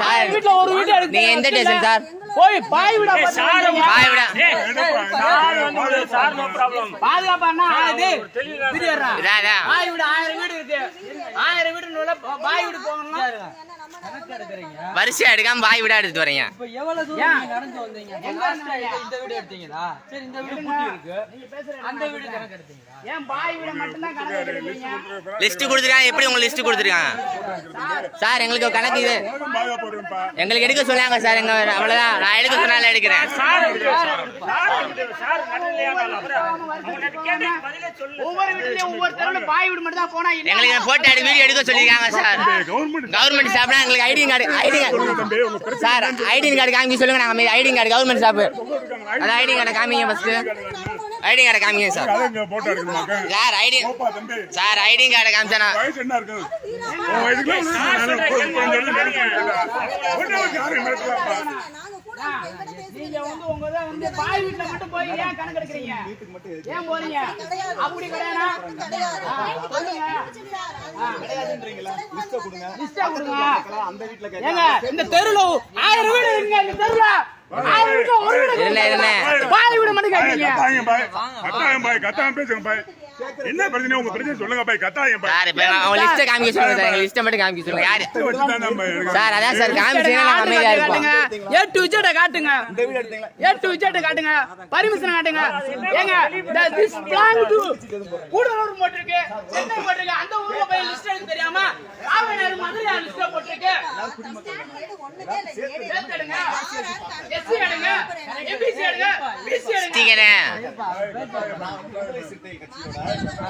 Sir வீட்டுல ஒரு வீடு எடுத்து நீங்க எந்த ஸ்டேஷன் சார் போய் பாய் விட பாய் விட பாதுகாப்பானா இது பிரியறா இதான் இதான் பாய் வீடு ஆயிரம் வீடு இருக்கு ஆயிரம் வீடு உள்ள பாய் வீடு போகணும்னா வரிசையா எடுக்காம பாய் விட எடுத்துட்டு வரீங்க இப்ப எவ்வளவு தூரம் ஏன்? நீங்க நடந்து வந்தீங்க எங்க லாஸ்ட் வந்தீங்க? இந்த வீடு எடுத்தீங்களா சரி இந்த வீடு பூட்டி இருக்கு அந்த வீடு கணக்கு எடுத்தீங்களா ஏன் பாய் வீட மட்டும் தான் கணக்கு எடுக்கிறீங்க லிஸ்ட் கொடுத்துருக்காங்க எப்படி உங்களுக்கு லிஸ்ட் கொடுத்துருக்காங்க சார் எங்களுக்கு கணக்கு இது. எங்களுக்கு எடுக்க சொன்னாங்க சார் எங்க அவ்வளவுதான். நான் எடுக்க சொன்னால எடுக்கிறேன். எங்களுக்கு போட்டோ எடுக்க வீடியோ எடுக்க சொல்லியிருக்காங்க சார். கவர்மெண்ட் ஸ்டாஃப்னா எங்களுக்கு ID card ID card sir ID card காமிக்க சொல்லுங்க நாங்க ஐடி கார்டு கவர்மெண்ட் ஸ்டாஃப் அதான் ஐடி கார்டை காமிங்க ஃபர்ஸ்ட் ஐடி கார்டை காமிங்க சார் சார் ஐடி போப்பா தம்பி. சார் ஐடி கார்டை காமிச்சா வயசு என்ன இருக்கு உன் வயசுக்குள்ள கொஞ்சம் எடுத்து நடிக்கிறேன். போட்டோ வச்சு யாரும் மிரட்டலாம்ப்பா. நீங்க வந்து உங்க வந்து பாய் வீட்டுல மட்டும் போய் ஏன் கணக்கு எடுக்கிறீங்க? ஏன் போறீங்க? அப்படி கிடையாதா. ஆ, சொல்லுங்க லிஸ்டா கொடுங்க. ஏங்க இந்த தெருல ஆயிரம் வீடு இருக்குங்க இந்த தெருல என்ன பிரச்சனை? உங்க பிரச்சனை சொல்லுங்க பாய். கத்தாயம் பாய். சார் இப்போ அவங்க லிஸ்ட்டை காமிக்க சொல்லுங்க சார். எங்க லிஸ்ட்டை மட்டும் காமிக்க சொல்லுங்க யாரு. சார் அதான் சார் காமிச்சீங்கன்னா நாங்க அமைதியா இருப்போம் ஏ டு ஜெட் காட்டுங்க. ஏ டு ஜெட் காட்டுங்க. பர்மிஷன் காட்டுங்க. ஏங்க இந்த திஸ் பிளான் டு கூடலூர் போட்டிருக்கு. சென்னை போட்டிருக்கு. அந்த ஊர்ல போய் லிஸ்ட் எடுக்க தெரியாம மதுரை லிஸ்ட் போட்டிருக்கு. எடுங்க. எடுங்க பிசி எடுங்க. ஸ்டிக்கரே